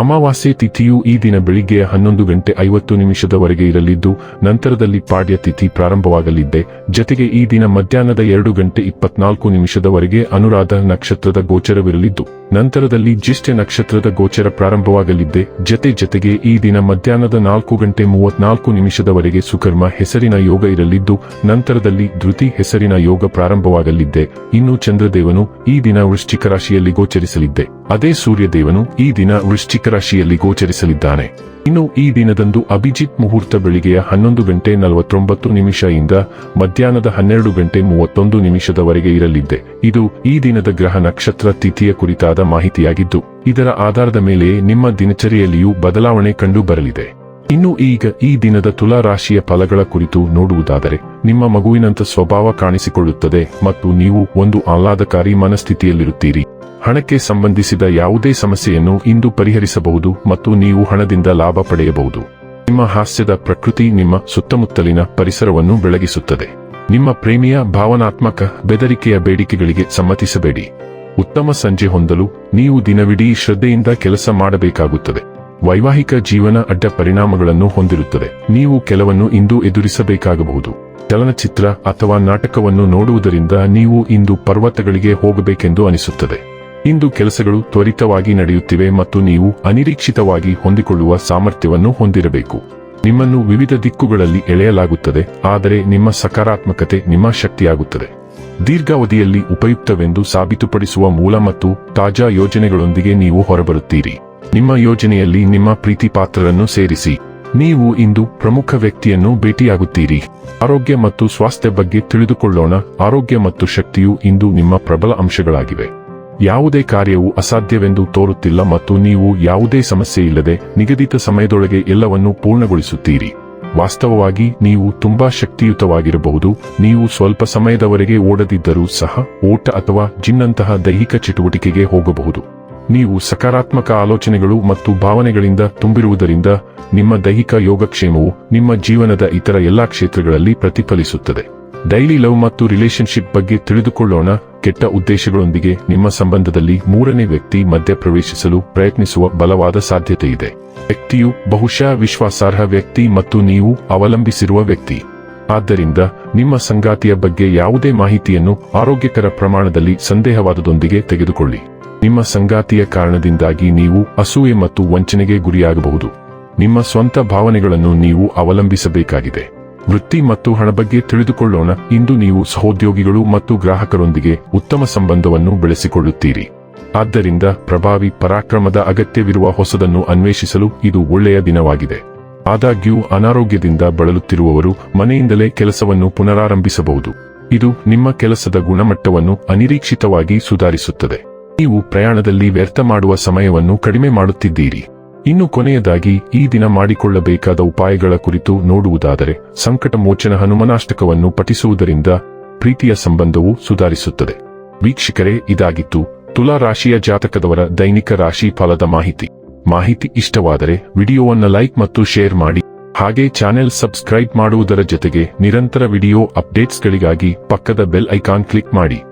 ಅಮಾವಾಸ್ಯೆ ತಿಥಿಯು ಈ ದಿನ ಬೆಳಿಗ್ಗೆ ಹನ್ನೊಂದು ಗಂಟೆ ಐವತ್ತು ನಿಮಿಷದವರೆಗೆ ಇರಲಿದ್ದು, ನಂತರದಲ್ಲಿ ಪಾಡ್ಯ ತಿಥಿ ಪ್ರಾರಂಭವಾಗಲಿದ್ದೆ. ಜತೆಗೆ ಈ ದಿನ ಮಧ್ಯಾಹ್ನದ ಎರಡು ಗಂಟೆ ಇಪ್ಪತ್ನಾಲ್ಕು ನಿಮಿಷದವರೆಗೆ ಅನುರಾಧ ನಕ್ಷತ್ರದ ಗೋಚರವಿರಲಿದ್ದು, ನಂತರದಲ್ಲಿ ಜ್ಯೇಷ್ಠ ನಕ್ಷತ್ರದ ಗೋಚರ ಪ್ರಾರಂಭವಾಗಲಿದ್ದೆ. ಜತೆ ಜತೆಗೆ ಈ ದಿನ ಮಧ್ಯಾಹ್ನದ ನಾಲ್ಕು ಗಂಟೆ ಮೂವತ್ನಾಲ್ಕು ನಿಮಿಷದವರೆಗೆ ಸುಕರ್ಮ ಹೆಸರಿನ ಯೋಗ ಇರಲಿದ್ದು, ನಂತರದಲ್ಲಿ ಧೃತಿ ಹೆಸರಿನ ಯೋಗ ಪ್ರಾರಂಭವಾಗಲಿದ್ದೆ. ಇನ್ನು ಚಂದ್ರದೇವನು ಈ ದಿನ ವೃಶ್ಚಿಕ ರಾಶಿಯಲ್ಲಿ ಗೋಚರಿಸಲಿದ್ದೆ. ಅದೇ ಸೂರ್ಯದೇವನು ಈ ದಿನ ವೃಶ್ಚಿಕ ರಾಶಿಯಲ್ಲಿ ಗೋಚರಿಸಲಿದ್ದಾನೆ. ಇನ್ನು ಈ ದಿನದಂದು ಅಭಿಜಿತ್ ಮುಹೂರ್ತ ಬೆಳಿಗ್ಗೆಯ ಹನ್ನೊಂದು ಗಂಟೆ ನಲವತ್ತೊಂಬತ್ತು ನಿಮಿಷ ಇಂದ ಮಧ್ಯಾಹ್ನದ ಹನ್ನೆರಡು ಗಂಟೆ ಮೂವತ್ತೊಂದು ನಿಮಿಷದವರೆಗೆ ಇರಲಿದ್ದೆ. ಇದು ಈ ದಿನದ ಗ್ರಹ ನಕ್ಷತ್ರ ತಿಥಿಯ ಕುರಿತಾದ ಮಾಹಿತಿಯಾಗಿದ್ದು, ಇದರ ಆಧಾರದ ಮೇಲೆ ನಿಮ್ಮ ದಿನಚರಿಯಲ್ಲಿಯೂ ಬದಲಾವಣೆ ಕಂಡು ಬರಲಿದೆ ಇನ್ನು ಈಗ ಈ ದಿನದ ತುಲಾ ರಾಶಿಯ ಫಲಗಳ ಕುರಿತು ನೋಡುವುದಾದರೆ, ನಿಮ್ಮ ಮಗುವಿನಂತ ಸ್ವಭಾವ ಕಾಣಿಸಿಕೊಳ್ಳುತ್ತದೆ ಮತ್ತು ನೀವು ಒಂದು ಆಹ್ಲಾದಕಾರಿ ಮನಸ್ಥಿತಿಯಲ್ಲಿರುತ್ತೀರಿ. ಹಣಕ್ಕೆ ಸಂಬಂಧಿಸಿದ ಯಾವುದೇ ಸಮಸ್ಯೆಯನ್ನು ಇಂದು ಪರಿಹರಿಸಬಹುದು ಮತ್ತು ನೀವು ಹಣದಿಂದ ಲಾಭ ಪಡೆಯಬಹುದು. ನಿಮ್ಮ ಹಾಸ್ಯದ ಪ್ರಕೃತಿ ನಿಮ್ಮ ಸುತ್ತಮುತ್ತಲಿನ ಪರಿಸರವನ್ನು ಬೆಳಗಿಸುತ್ತದೆ. ನಿಮ್ಮ ಪ್ರೇಮಿಯ ಭಾವನಾತ್ಮಕ ಬೆದರಿಕೆಯ ಬೇಡಿಕೆಗಳಿಗೆ ಸಮ್ಮತಿಸಬೇಡಿ. ಉತ್ತಮ ಸಂಜೆ ಹೊಂದಲು ನೀವು ದಿನವಿಡೀ ಶ್ರದ್ಧೆಯಿಂದ ಕೆಲಸ ಮಾಡಬೇಕಾಗುತ್ತದೆ. ವೈವಾಹಿಕ ಜೀವನ ಅಡ್ಡ ಪರಿಣಾಮಗಳನ್ನು ಹೊಂದಿರುತ್ತದೆ. ನೀವು ಕೆಲವನ್ನು ಇಂದು ಎದುರಿಸಬೇಕಾಗಬಹುದು. ಚಲನಚಿತ್ರ ಅಥವಾ ನಾಟಕವನ್ನು ನೋಡುವುದರಿಂದ ನೀವು ಇಂದು ಪರ್ವತಗಳಿಗೆ ಹೋಗಬೇಕೆಂದು ಅನಿಸುತ್ತದೆ. ಇಂದು ಕೆಲಸಗಳು ತ್ವರಿತವಾಗಿ ನಡೆಯುತ್ತಿವೆ ಮತ್ತು ನೀವು ಅನಿರೀಕ್ಷಿತವಾಗಿ ಹೊಂದಿಕೊಳ್ಳುವ ಸಾಮರ್ಥ್ಯವನ್ನು ಹೊಂದಿರಬೇಕು. ನಿಮ್ಮನ್ನು ವಿವಿಧ ದಿಕ್ಕುಗಳಲ್ಲಿ ಎಳೆಯಲಾಗುತ್ತದೆ, ಆದರೆ ನಿಮ್ಮ ಸಕಾರಾತ್ಮಕತೆ ನಿಮ್ಮ ಶಕ್ತಿಯಾಗುತ್ತದೆ. ದೀರ್ಘಾವಧಿಯಲ್ಲಿ ಉಪಯುಕ್ತವೆಂದು ಸಾಬೀತುಪಡಿಸುವ ಮೂಲ ಮತ್ತು ತಾಜಾ ಯೋಜನೆಗಳೊಂದಿಗೆ ನೀವು ಹೊರಬರುತ್ತೀರಿ. ನಿಮ್ಮ ಯೋಜನೆಯಲ್ಲಿ ನಿಮ್ಮ ಪ್ರೀತಿ ಪಾತ್ರರನ್ನು ಸೇರಿಸಿ. ನೀವು ಇಂದು ಪ್ರಮುಖ ವ್ಯಕ್ತಿಯನ್ನು ಭೇಟಿಯಾಗುತ್ತೀರಿ. ಆರೋಗ್ಯ ಮತ್ತು ಸ್ವಾಸ್ಥ್ಯ ಬಗ್ಗೆ ತಿಳಿದುಕೊಳ್ಳೋಣ. ಆರೋಗ್ಯ ಮತ್ತು ಶಕ್ತಿಯು ಇಂದು ನಿಮ್ಮ ಪ್ರಬಲ ಅಂಶಗಳಾಗಿವೆ. ಯಾವುದೇ ಕಾರ್ಯವು ಅಸಾಧ್ಯವೆಂದು ತೋರುತ್ತಿಲ್ಲ ಮತ್ತು ನೀವು ಯಾವುದೇ ಸಮಸ್ಯೆ ಇಲ್ಲದೆ ನಿಗದಿತ ಸಮಯದೊಳಗೆ ಎಲ್ಲವನ್ನೂ ಪೂರ್ಣಗೊಳಿಸುತ್ತೀರಿ. ವಾಸ್ತವವಾಗಿ ನೀವು ತುಂಬಾ ಶಕ್ತಿಯುತವಾಗಿರಬಹುದು. ನೀವು ಸ್ವಲ್ಪ ಸಮಯದವರೆಗೆ ಓಡದಿದ್ದರೂ ಸಹ, ಓಟ ಅಥವಾ ಜಿನ್ನಂತಹ ದೈಹಿಕ ಚಟುವಟಿಕೆಗೆ ಹೋಗಬಹುದು. ನೀವು ಸಕಾರಾತ್ಮಕ ಆಲೋಚನೆಗಳು ಮತ್ತು ಭಾವನೆಗಳಿಂದ ತುಂಬಿರುವುದರಿಂದ ನಿಮ್ಮ ದೈಹಿಕ ಯೋಗಕ್ಷೇಮವು ನಿಮ್ಮ ಜೀವನದ ಇತರ ಎಲ್ಲಾ ಕ್ಷೇತ್ರಗಳಲ್ಲಿ ಪ್ರತಿಫಲಿಸುತ್ತದೆ. ಡೈಲಿ ಲವ್ ಮತ್ತು ರಿಲೇಶನ್ಶಿಪ್ ಬಗ್ಗೆ ತಿಳಿದುಕೊಳ್ಳೋಣ. ಕೆಟ್ಟ ಉದ್ದೇಶಗಳೊಂದಿಗೆ ನಿಮ್ಮ ಸಂಬಂಧದಲ್ಲಿ ಮೂರನೇ ವ್ಯಕ್ತಿ ಮಧ್ಯಪ್ರವೇಶಿಸಲು ಪ್ರಯತ್ನಿಸುವ ಬಲವಾದ ಸಾಧ್ಯತೆ ಇದೆ. ವ್ಯಕ್ತಿಯು ಬಹುಶಃ ವಿಶ್ವಾಸಾರ್ಹ ವ್ಯಕ್ತಿ ಮತ್ತು ನೀವು ಅವಲಂಬಿಸಿರುವ ವ್ಯಕ್ತಿ. ಆದ್ದರಿಂದ ನಿಮ್ಮ ಸಂಗಾತಿಯ ಬಗ್ಗೆ ಯಾವುದೇ ಮಾಹಿತಿಯನ್ನು ಆರೋಗ್ಯಕರ ಪ್ರಮಾಣದಲ್ಲಿ ಸಂದೇಹವಾದದೊಂದಿಗೆ ತೆಗೆದುಕೊಳ್ಳಿ. ನಿಮ್ಮ ಸಂಗಾತಿಯ ಕಾರಣದಿಂದಾಗಿ ನೀವು ಅಸೂಯೆ ಮತ್ತು ವಂಚನೆಗೆ ಗುರಿಯಾಗಬಹುದು. ನಿಮ್ಮ ಸ್ವಂತ ಭಾವನೆಗಳನ್ನು ನೀವು ಅವಲಂಬಿಸಬೇಕಾಗಿದೆ. ವೃತ್ತಿ ಮತ್ತು ಹಣ ಬಗ್ಗೆ ತಿಳಿದುಕೊಳ್ಳೋಣ. ಇಂದು ನೀವು ಸಹೋದ್ಯೋಗಿಗಳು ಮತ್ತು ಗ್ರಾಹಕರೊಂದಿಗೆ ಉತ್ತಮ ಸಂಬಂಧವನ್ನು ಬೆಳೆಸಿಕೊಳ್ಳುತ್ತೀರಿ. ಆದ್ದರಿಂದ ಪ್ರಭಾವಿ ಪರಾಕ್ರಮದ ಅಗತ್ಯವಿರುವ ಹೊಸದನ್ನು ಅನ್ವೇಷಿಸಲು ಇದು ಒಳ್ಳೆಯ ದಿನವಾಗಿದೆ. ಆದಾಗ್ಯೂ ಅನಾರೋಗ್ಯದಿಂದ ಬಳಲುತ್ತಿರುವವರು ಮನೆಯಿಂದಲೇ ಕೆಲಸವನ್ನು ಪುನರಾರಂಭಿಸಬಹುದು. ಇದು ನಿಮ್ಮ ಕೆಲಸದ ಗುಣಮಟ್ಟವನ್ನು ಅನಿರೀಕ್ಷಿತವಾಗಿ ಸುಧಾರಿಸುತ್ತದೆ. ನೀವು ಪ್ರಯಾಣದಲ್ಲಿ ವ್ಯರ್ಥ ಮಾಡುವ ಸಮಯವನ್ನು ಕಡಿಮೆ ಮಾಡುತ್ತಿದ್ದೀರಿ. ಇನ್ನು ಕೊನೆಯದಾಗಿ, ಈ ದಿನ ಮಾಡಿಕೊಳ್ಳಬೇಕಾದ ಉಪಾಯಗಳ ಕುರಿತು ನೋಡುವುದಾದರೆ, ಸಂಕಟ ಮೋಚನ ಹನುಮನಾಷ್ಟಕವನ್ನು ಪಠಿಸುವುದರಿಂದ ಪ್ರೀತಿಯ ಸಂಬಂಧವು ಸುಧಾರಿಸುತ್ತದೆ. ವೀಕ್ಷಕರೇ, ಇದಾಗಿತ್ತು ತುಲಾ ರಾಶಿಯ ಜಾತಕದವರ ದೈನಿಕ ರಾಶಿ ಫಲದ ಮಾಹಿತಿ. ಮಾಹಿತಿ ಇಷ್ಟವಾದರೆ ವಿಡಿಯೋವನ್ನು ಲೈಕ್ ಮತ್ತು ಶೇರ್ ಮಾಡಿ. ಹಾಗೆ ಚಾನೆಲ್ ಸಬ್ಸ್ಕ್ರೈಬ್ ಮಾಡುವುದರ ಜೊತೆಗೆ ನಿರಂತರ ವಿಡಿಯೋ ಅಪ್ಡೇಟ್ಸ್ಗಳಿಗಾಗಿ ಪಕ್ಕದ ಬೆಲ್ ಐಕಾನ್ ಕ್ಲಿಕ್ ಮಾಡಿ.